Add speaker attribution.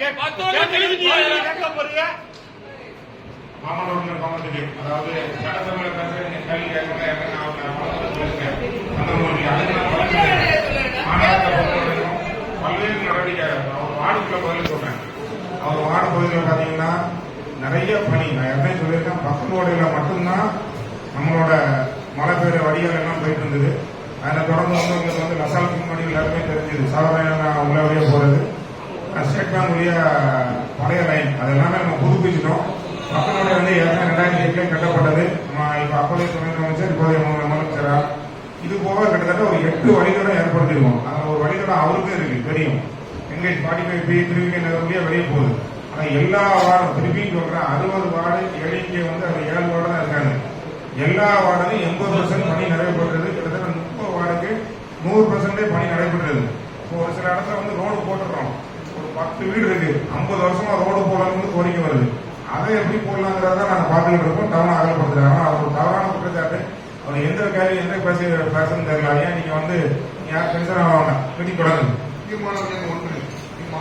Speaker 1: கேட்க
Speaker 2: பத்தோட
Speaker 3: அதாவது சட்டசபையில நீங்க கேள்வி அந்த பல்வேறு நடவடிக்கை அவர் வார்டுக்குள்ள பதில் சொல்றேன் அவர் வார்டு பகுதியில் பாத்தீங்கன்னா நிறைய பணி நான் ஏற்கனவே சொல்லியிருக்கேன் பக்கத்தோடையில மட்டும்தான் நம்மளோட மழை பெய்யுற வடிகள் எல்லாம் போயிட்டு இருந்தது. அதை தொடர்ந்து வந்து உங்களுக்கு வந்து லசாலுக்கு முன்னாடி எல்லாருமே தெரிஞ்சது. சாதாரண ஸ்டேட் வழியா பழைய லைன் அது எல்லாமே நம்ம புதுப்பிச்சிட்டோம். மக்களுடைய வந்து ஏற்கனவே ரெண்டாயிரத்தி எட்டுல கட்டப்பட்டது. நம்ம இப்ப அப்போதைய துணை அமைச்சர் இப்போதைய முதலமைச்சரா? இது போக கிட்டத்தட்ட ஒரு எட்டு வழிகளும் ஏற்படுத்திருக்கோம். அந்த ஒரு வழிகளும் அவருக்கும் இருக்கு தெரியும். NH forty five B three நகர்வழியா வெளியே போகுது. ஆனா எல்லா வார்டும் திருப்பியும் சொல்றேன் அறுபது வார்டு எண்ணிக்கை வந்து அது ஏழு வார்டு தான் இருக்காங்க. எல்லா வார்டுலையும் எண்பது பர்சன்ட் பணி நடைபெற்றது கிட்டத்தட்ட முப்பது வார்டுக்கு நூறு பர்சன்டே பணி நடைபெற்றது. இப்போ ஒரு சில இடத்துல வந்து ரோடு போட்டுறோம் பத்து வீடு இருக்கு. ஐம்பது வருஷமா ரோடு போடணும்னு கோரிக்கை வருது. அதை எப்படி போடலாங்கிறத நாங்க பார்த்துக்கிட்டு இருக்கோம். டவுன் அகலப்படுத்துறாங்க. ஆனா அவர் ஒரு தவறான குற்றச்சாட்டு. அவர் எந்த கேள்வி எந்த பேச பேசணும்னு தெரியல. ஏன் நீங்க வந்து யார் டென்ஷன் ஆக வேண்டாம் மீட்டிங் தொடங்குது
Speaker 4: முக்கியமானது ஒன்று.